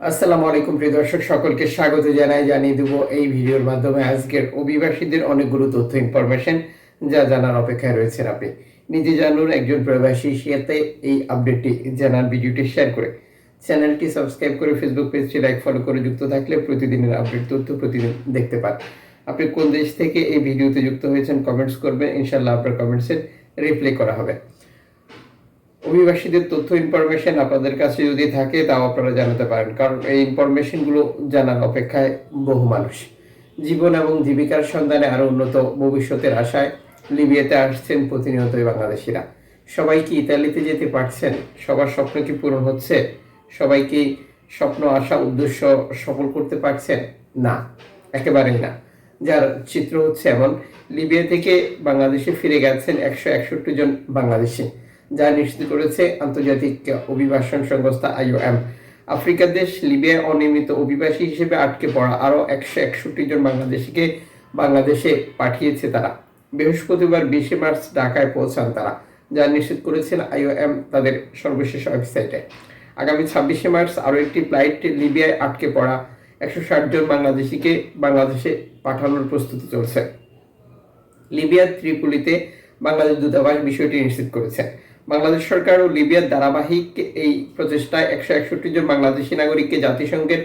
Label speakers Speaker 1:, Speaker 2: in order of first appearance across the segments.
Speaker 1: আসসালামু আলাইকুম প্রিয় দর্শক, সকলকে স্বাগত জানাই, জানিয়ে দেব এই ভিডিওর মাধ্যমে আজকের অভিবাসীদের অনেকগুলো তথ্য ইনফরমেশন যা জানার অপেক্ষায় রয়েছেন আপনি। নিজে জানুন, একজন প্রবাসী সাথে এই আপডেটটি জানার ভিডিওটি শেয়ার করে। চ্যানেলটি সাবস্ক্রাইব করে ফেসবুক পেজটি লাইক ফলো করে যুক্ত থাকলে প্রতিদিনের আপডেট তথ্য প্রতিদিন দেখতে পান। আপনি কোন দেশ থেকে এই ভিডিওতে যুক্ত হয়েছেন কমেন্টস করবেন ইনশাল্লাহ আপনার কমেন্টসের রিপ্লাই করা হবে। অভিবাসীদের তথ্য ইনফরমেশন আপনাদের কাছে যদি থাকে, তাও আপনারা জানাতে পারেন। কারণ এই ইনফরমেশনগুলো জানার অপেক্ষায় বহু মানুষ। জীবন এবং জীবিকার সন্ধানে আরও উন্নত ভবিষ্যতের আশায় লিবিয়াতে আসছেন প্রতিনিয়তই বাংলাদেশিরা। সবাই কি ইতালিতে যেতে পারছেন? সবার স্বপ্ন কি পূরণ হচ্ছে? সবাই কি স্বপ্ন, আশা, উদ্দেশ্য সফল করতে পারছেন? না, একেবারেই না। যার চিত্র হচ্ছে এমন, লিবিয়া থেকে বাংলাদেশে ফিরে গেছেন একশো একষট্টি জন বাংলাদেশি। যা নিশ্চিত করেছে আন্তর্জাতিক অভিবাসন সংস্থা আইওএম। আফ্রিকার দেশ লিবিয়ায় অনিয়মিত অভিবাসী হিসেবে আটকে পড়া আরও একশো একষট্টি জন বাংলাদেশিকে বাংলাদেশে পাঠিয়েছে তারা। বৃহস্পতিবার বিশে মার্চ ঢাকায় পৌঁছান তারা, যা নিশ্চিত করেছেন আইওএম তাদের সর্বশেষ ওয়েবসাইটে। আগামী ছাব্বিশে মার্চ আরও একটি ফ্লাইট লিবিয়ায় আটকে পড়া একশো ষাট জন বাংলাদেশিকে বাংলাদেশে পাঠানোর প্রস্তুতি চলছে। লিবিয়ার ত্রিপুলিতে বাংলাদেশ দূতাবাস বিষয়টি নিশ্চিত করেছে। বাংলাদেশ সরকার ও লিবিয়ার ধারাবাহিক এই প্রচেষ্টায় একশো একষট্টি জন বাংলাদেশি নাগরিককে জাতিসংঘের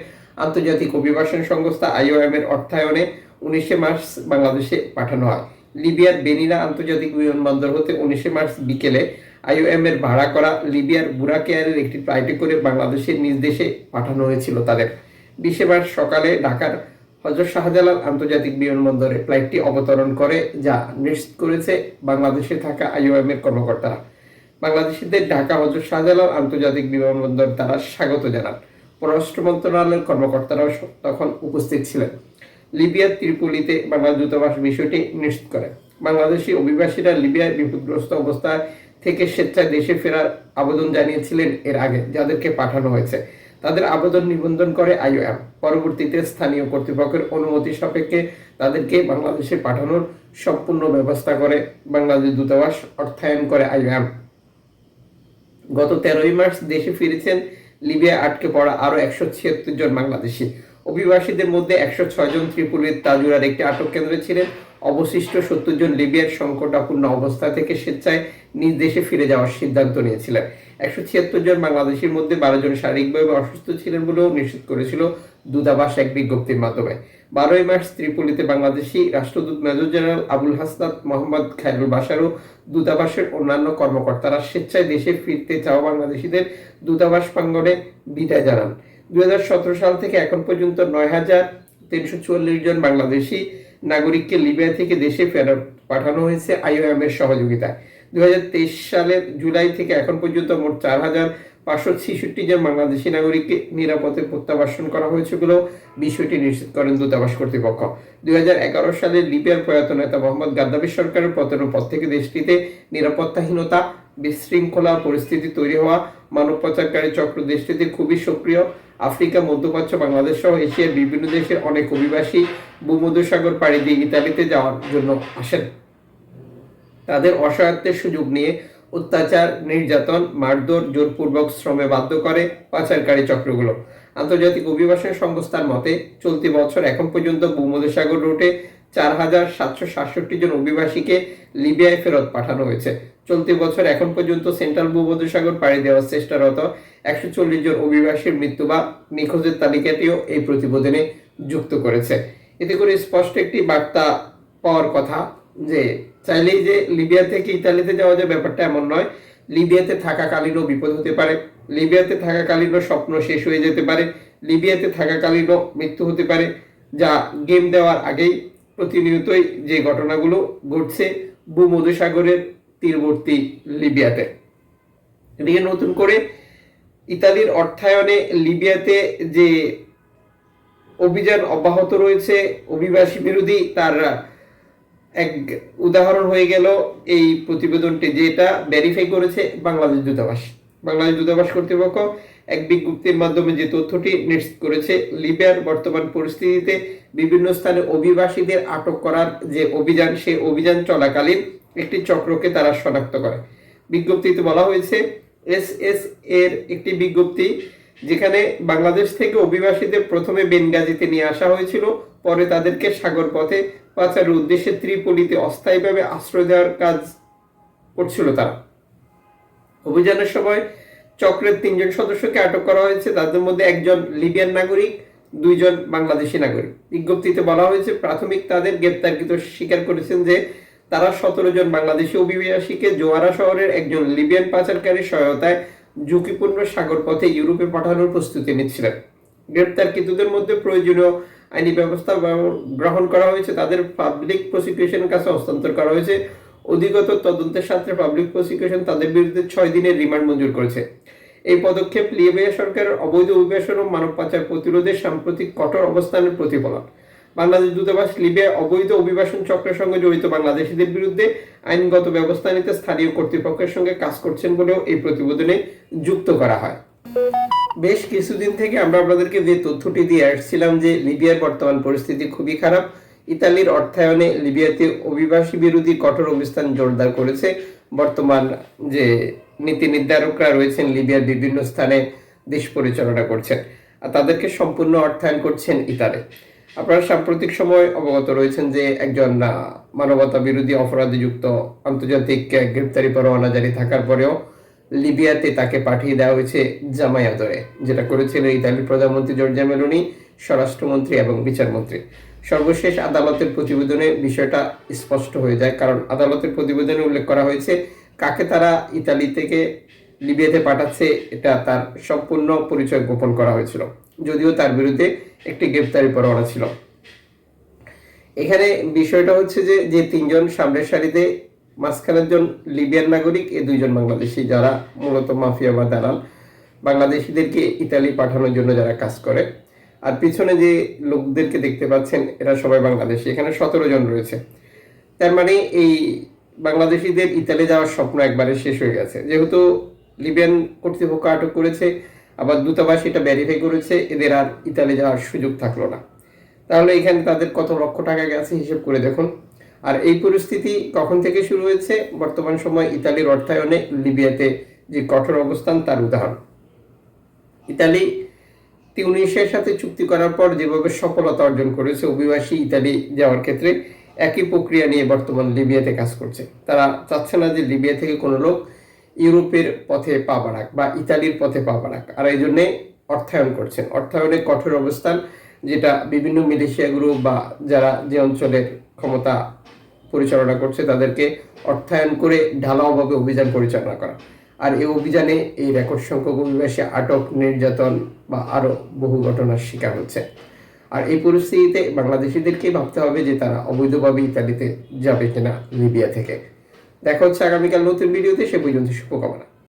Speaker 1: আন্তর্জাতিক অভিবাসন সংস্থা আইওএম এর অর্থায়নে উনিশে মার্চ বাংলাদেশে পাঠানো হয়। লিবিয়ার বেনিনা আন্তর্জাতিক বিমানবন্দর হতে উনিশে মার্চ বিকেলে আইওএম এর ভাড়া করা লিবিয়ার বুরাকেয়ারের একটি ফ্লাইটে করে বাংলাদেশের নিজ দেশে পাঠানো হয়েছিল তাদের। বিশে মার্চ সকালে ঢাকার হজরত শাহজালাল আন্তর্জাতিক বিমানবন্দরে ফ্লাইটটি অবতরণ করে, যা নিশ্চিত করেছে বাংলাদেশে থাকা আইওএম এর কর্মকর্তারা। বাংলাদেশিদের ঢাকা হজরত শাহজালাল আন্তর্জাতিক বিমানবন্দর তারা স্বাগত জানান। পররাষ্ট্র মন্ত্রণালয়ের কর্মকর্তারাও তখন উপস্থিত ছিলেন। লিবিয়ার ত্রিপুলিতে বাংলাদেশ দূতাবাস বিষয়টি নিশ্চিত করে। বাংলাদেশি অভিবাসীরা লিবিয়ায় বিপদগ্রস্ত অবস্থায় থেকে স্বেচ্ছায় দেশে ফেরার আবেদন জানিয়েছিলেন এর আগে, যাদেরকে পাঠানো হয়েছে। তাদের আবেদন নিবন্ধন করে আইওএম। পরবর্তীতে স্থানীয় কর্তৃপক্ষের অনুমতি সাপেক্ষে তাদেরকে বাংলাদেশে পাঠানোর সম্পূর্ণ ব্যবস্থা করে বাংলাদেশ দূতাবাস অর্থায়ন করে আইওএম। গত তেরোই মার্চ দেশে ফিরেছেন লিবিয়া আটকে পড়া আরও একশো ছিয়াত্তর জন বাংলাদেশি। অভিবাসীদের মধ্যে একশো ছয় জন ত্রিপুরের তাজুরার একটি আটক কেন্দ্রে ছিলেন। অবশিষ্ট সত্তর জন লিবিয়ার সংকটাপূর্ণ অবস্থা থেকে স্বেচ্ছায় নিজ দেশে ফিরে যাওয়ার সিদ্ধান্ত নিয়েছিলেন। একশো ছিয়াত্তর জন বাংলাদেশের মধ্যে বারো জন শারীরিকভাবে অসুস্থ ছিলেন বলেও নিশ্চিত করেছিল দূতাবাস এক বিজ্ঞপ্তির মাধ্যমে। বারোই মার্চ ত্রিপুলিতে বাংলাদেশি রাষ্ট্রদূত মেজর জেনারেল আবুল হাসনাত মোহাম্মদ খায়রুল বাসারও দূতাবাসের অন্যান্য কর্মকর্তারা স্বেচ্ছায় দেশে ফিরতে চাওয়া বাংলাদেশিদের দূতাবাস প্রাঙ্গণে বিদায় জানান। দু হাজার সতেরো সাল থেকে এখন পর্যন্ত নয় হাজার তিনশো চুয়াল্লিশ জন বাংলাদেশি নাগরিককে লিবিয়া থেকে দেশে ফেরত পাঠানো হয়েছে আইওএম এর সহযোগিতায়। দুই হাজার তেইশ সালের জুলাই থেকে এখন পর্যন্ত মোট চার হাজার পাঁচশো ছেষট্টি জন বাংলাদেশি নাগরিককে নিরাপদে প্রত্যাবাসন করা হয়েছে বলেও বিষয়টি নিশ্চিত করেন দূতাবাস কর্তৃপক্ষ। দুই হাজার সালে লিবিয়ার প্রয়াত নেতা মোহাম্মদ গাদ্দাফি সরকারের পতনের পর থেকে দেশটিতে নিরাপত্তাহীনতা, বিশৃঙ্খলা, পরিস্থিতি তৈরি হওয়া মানব পাচারকারী চক্র দেশটিতে খুবই সক্রিয়। আফ্রিকা, মধ্যপ্রাচ্য, বাংলাদেশ সহ এশিয়ার বিভিন্ন দেশের অনেক অভিবাসী ভূমধ্যসাগর পাড়ি দিয়ে ইতালিতে যাওয়ার জন্য আসেন। তাদের অসহায়ত্বের সুযোগ নিয়ে অত্যাচার, নির্যাতন, মারধর, জোরপূর্বক শ্রমে বাধ্য করে পাচারকারী চক্রগুলো। আন্তর্জাতিক অভিবাসন সংস্থার মতে, চলতি বছর এখন পর্যন্ত ভূমধ্যসাগর রুটে চার হাজার সাতশো সাতষট্টি জন অভিবাসীকে লিবিয়ায় ফেরত পাঠানো হয়েছে। চলতি বছর এখন পর্যন্ত সেন্ট্রাল ভূমধ্যসাগর পাড়ি দেওয়ার চেষ্টারত একশো চল্লিশ জন অভিবাসীর মৃত্যু বা নিখোঁজের তালিকাটিও এই প্রতিবেদনে যুক্ত করেছে। এতে করে স্পষ্ট একটি বার্তা পাওয়ার কথা যে চাইলেই যে লিবিয়া থেকে ইতালিতে যাওয়া যায়, ব্যাপারটা এমন নয়। লিবিয়াতে থাকাকালীনও বিপদ হতে পারে। লিবিয়াতে থাকাকালীনও স্বপ্ন শেষ হয়ে যেতে পারে। লিবিয়াতে থাকাকালীনও মৃত্যু হতে পারে। যা গেম দেওয়ার আগেই প্রতিনিয়তই যে ঘটনাগুলো ঘটছে ভূমধ্যসাগরের তীরবর্তী লিবিয়াতে। এদিকে নতুন করে ইতালির অর্থায়নে লিবিয়াতে যে অভিযান অব্যাহত রয়েছে, অভিবাসী বিরোধী তার এক উদাহরণ হয়ে গেল এই প্রতিবেদনটি যেটা ভেরিফাই করেছে বাংলাদেশ দূতাবাস। বাংলাদেশ দূতাবাস কর্তৃপক্ষ এক বিজ্ঞপ্তির মাধ্যমে যে তথ্যটি নিশ্চিত করেছে, লিবিয়ার বর্তমান পরিস্থিতিতে বিভিন্ন স্থানে অভিবাসীদের আটক করার যে অভিযান, সেই অভিযান চলাকালীন একটি চক্রকে তারা শনাক্ত করে। বিজ্ঞপ্তিতে বলা হয়েছে, এস এস এর একটি বিজ্ঞপ্তি যেখানে বাংলাদেশ থেকে অভিবাসীদের প্রথমে বেনগাজিতে নিয়ে আসা হয়েছিল, পরে তাদেরকে সাগর পথে পাচারের উদ্দেশ্যে ত্রিপলিতে অস্থায়ীভাবে আশ্রয় দেওয়ার কাজ করছিল তারা। অভিযানের সময় চক্রের তিনজন সদস্যকে আটক করা হয়েছে। তাদের মধ্যে একজন লিবিয়ান নাগরিক, দুইজন বাংলাদেশি নাগরিক। বিজ্ঞপ্তিতে বলা হয়েছে, প্রাথমিক তাদের গ্রেপ্তারকৃত স্বীকার করেছেন যে তারা সতেরো জন বাংলাদেশি অভিবাসীকে জোয়ারা শহরের একজন লিবিয়ান পাচারকারীর সহায়তায় ঝুঁকিপূর্ণ সাগর পথে ইউরোপে পাঠানোর প্রস্তুতি নিচ্ছিলেন। গ্রেপ্তারকৃতদের মধ্যে প্রয়োজনীয় আইনি ব্যবস্থা গ্রহণ করা হয়েছে, তাদের পাবলিক প্রসিকিউশনের কাছে হস্তান্তর করা হয়েছে। অধিগত তদন্তের সাথে পাবলিক প্রসিকিউশন তাদের বিরুদ্ধে ছয় দিনের রিমান্ড মঞ্জুর করেছে। এই পদক্ষেপ লিবিয়া সরকারের অবৈধ অভিবাসন ও মানব পাচার প্রতিরোধে সাম্প্রতিক কঠোর অবস্থানের প্রতিফলন। বাংলাদেশ দূতাবাস লিবিয়ায় অবৈধ অভিবাসন চক্রের সঙ্গে জড়িত বাংলাদেশিদের বিরুদ্ধে আইনগত ব্যবস্থা নিতে স্থানীয় কর্তৃপক্ষের সঙ্গে কাজ করছেন বলেও এই প্রতিবেদনে যুক্ত করা হয়। বেশ কিছুদিন থেকে আমরা আপনাদেরকে যে তথ্যটি দিয়ে আসছিলাম যে লিবিয়ার বর্তমান পরিস্থিতি খুবই খারাপ, ইতালির অর্থায়নে লিবিয়াতে অভিবাসী বিরোধী কঠোর অবস্থান জোরদার করেছে। বর্তমান যে নীতি নির্ধারকরা রয়েছেন, লিবিয়ার বিভিন্ন স্থানে দেশ পরিচালনা করছেন আর তাদেরকে সম্পূর্ণ অর্থায়ন করছেন ইতালি। আপনারা সাম্প্রতিক সময় অবগত রয়েছেন যে একজন মানবতা বিরোধী অপরাধীযুক্ত আন্তর্জাতিক গ্রেপ্তারি পরোয়ানা জারি থাকার পরেও লিবিয়াতে তাকে পাঠিয়ে দেওয়া হয়েছে জামায়াতরে, যেটা করেছিল ইতালির প্রধানমন্ত্রী জর্জিয়া মেলোনি, স্বরাষ্ট্রমন্ত্রী এবং বিচারমন্ত্রী। সর্বশেষ আদালতের প্রতিবেদনে বিষয়টা স্পষ্ট হয়ে যায়, কারণ আদালতের প্রতিবেদনে উল্লেখ করা হয়েছে কাকে তারা ইতালি থেকে লিবিয়াতে পাঠাচ্ছে, এটা তার সম্পূর্ণ পরিচয় গোপন করা হয়েছিল, যদিও তার বিরুদ্ধে একটি গ্রেপ্তারি পরোয়ানা ছিল। এখানে বিষয়টা হচ্ছে যে যে তিনজন সামনের সারিতে মাঝখানে একজন লিবিয়ান নাগরিক এ দুইজন বাংলাদেশি যারা মূলত মাফিয়া বা দালাল। বাংলাদেশিদেরকে ইতালি পাঠানোর জন্য যারা কাজ করে। আর পিছনে যে লোকদেরকে দেখতে পাচ্ছেন, এরা সবাই বাংলাদেশি। এখানে সতেরো জন রয়েছে। তার মানে এই বাংলাদেশিদের ইতালি যাওয়ার স্বপ্ন একবারে শেষ হয়ে গেছে। যেহেতু লিবিয়ান কর্তৃপক্ষ আটক করেছে, আবার দূতাবাস এটা ভেরিফাই করেছে, এদের আর ইতালি যাওয়ার সুযোগ থাকল না। তাহলে এখানে তাদের কত লক্ষ টাকা গেছে, হিসেব করে দেখুন। আর এই পরিস্থিতি কখন থেকে শুরু হয়েছে? বর্তমান সময় ইতালির অর্থায়নে লিবিয়াতে যে কঠোর অবস্থান, তার উদাহরণ। ইতালি তিউনিশিয়ার সাথে চুক্তি করার পর যেভাবে সফলতা অর্জন করেছে, অভিবাসী ইতালি যাওয়ার ক্ষেত্রে একই প্রক্রিয়া নিয়ে বর্তমান লিবিয়াতে কাজ করছে। তারা চাচ্ছে না যে লিবিয়া থেকে কোনো লোক ইউরোপের পথে পা বাড়াক বা ইতালির পথে পা বাড়াক। আর এই জন্যে অর্থায়ন করছেন। অর্থায়নে কঠোর অবস্থান, যেটা বিভিন্ন মিলিশিয়া গ্রুপ বা যারা যে অঞ্চলের ক্ষমতা পরিচালনা করছে, তাদেরকে অর্থায়ন করে ঢালাওভাবে অভিযান পরিচালনা করা। আর এই অভিযানে এই রেকর্ড সংখ্যক অভিবাসী, আটক, নির্যাতন বা আরও বহু ঘটনার শিকার হচ্ছে। আর এই পরিস্থিতিতে বাংলাদেশিদেরকে ভাবতে হবে যে তারা অবৈধভাবে ইতালিতে যাবে কিনা, লিবিয়া থেকে। দেখা হচ্ছে আগামীকাল নতুন ভিডিওতে, সে পর্যন্ত শুভকামনা।